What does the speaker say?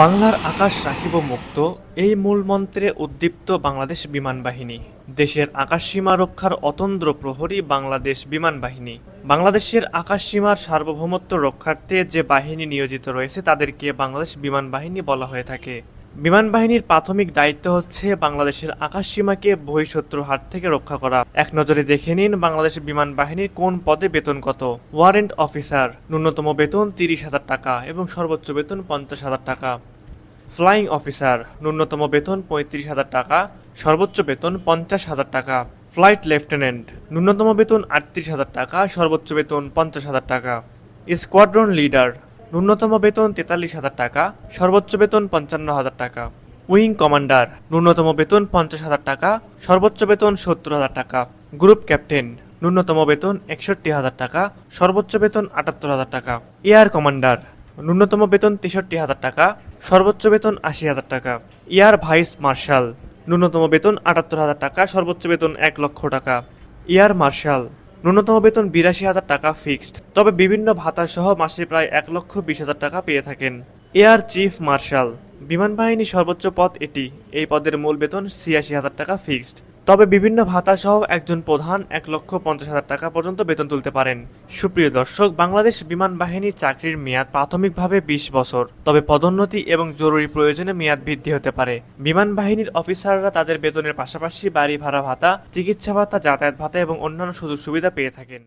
বাংলার আকাশ রাখিব মুক্ত, এই মূল মন্ত্রে উদ্দীপ্ত বাংলাদেশ বিমান বাহিনী। দেশের আকাশ সীমা রক্ষার অতন্দ্র প্রহরী বাংলাদেশ বিমান বাহিনী। বাংলাদেশের আকাশ সীমার সার্বভৌমত্ব রক্ষার্থে যে বাহিনী নিয়োজিত রয়েছে, তাদেরকে বাংলাদেশ বিমান বাহিনী বলা হয়ে থাকে। বিমান বাহিনীর প্রাথমিক দায়িত্ব হচ্ছে বাংলাদেশের আকাশ সীমাকে বহিঃশত্রুর হাত থেকে রক্ষা করা। এক নজরে দেখে নিন বাংলাদেশ বিমান বাহিনীর কোন পদে বেতন কত। ওয়ারেন্ট অফিসার, ন্যূনতম বেতন তিরিশ হাজার টাকা এবং সর্বোচ্চ বেতন পঞ্চাশ হাজার টাকা। ফ্লাইং অফিসার, ন্যূনতম বেতন পঁয়ত্রিশ হাজার টাকা, সর্বোচ্চ বেতন পঞ্চাশ হাজার টাকা। ফ্লাইট লেফটেন্যান্ট, ন্যূনতম বেতন আটত্রিশ হাজার টাকা, সর্বোচ্চ বেতন পঞ্চাশ হাজার টাকা। স্কোয়াড্রন লিডার ন্যূনতম বেতন তেতাল্লিশ হাজার টাকা, সর্বোচ্চ বেতন পঞ্চান্ন হাজার টাকা। উইং কমান্ডার, ন্যূনতম বেতন পঞ্চাশ হাজার টাকা, সর্বোচ্চ বেতন সত্তর হাজার টাকা। গ্রুপ ক্যাপ্টেন, ন্যূনতম বেতন একষট্টি হাজার টাকা, সর্বোচ্চ বেতন আটাত্তর হাজার টাকা। এয়ার কমান্ডার, ন্যূনতম বেতন তেষট্টি হাজার টাকা, সর্বোচ্চ বেতন আশি হাজার টাকা। এয়ার ভাইস মার্শাল, ন্যূনতম বেতন আটাত্তর হাজার টাকা, সর্বোচ্চ বেতন এক লক্ষ টাকা। এয়ার মার্শাল ন্যূনতম বেতন বিরাশি হাজার টাকা ফিক্সড, তবে বিভিন্ন ভাতা সহ মাসে প্রায় এক লক্ষ বিশ হাজার টাকা পেয়ে থাকেন। এয়ার চিফ মার্শাল বিমান বাহিনী সর্বোচ্চ পদ এটি, এই পদের মূল বেতন ছিয়াশি হাজার টাকা ফিক্সড। তবে বিভিন্ন ভাতা সহ একজন প্রধান এক লক্ষ পঞ্চাশ হাজার টাকা পর্যন্ত বেতন তুলতে পারেন। সুপ্রিয় দর্শক, বাংলাদেশ বিমান বাহিনী চাকরির মেয়াদ প্রাথমিকভাবে বিশ বছর। তবে পদোন্নতি এবং জরুরি প্রয়োজনে মেয়াদ বৃদ্ধি হতে পারে। বিমান বাহিনীর অফিসাররা তাদের বেতনের পাশাপাশি বাড়ি ভাড়া ভাতা, চিকিৎসা ভাতা, যাতায়াত ভাতা এবং অন্যান্য সুযোগ সুবিধা পেয়ে থাকেন।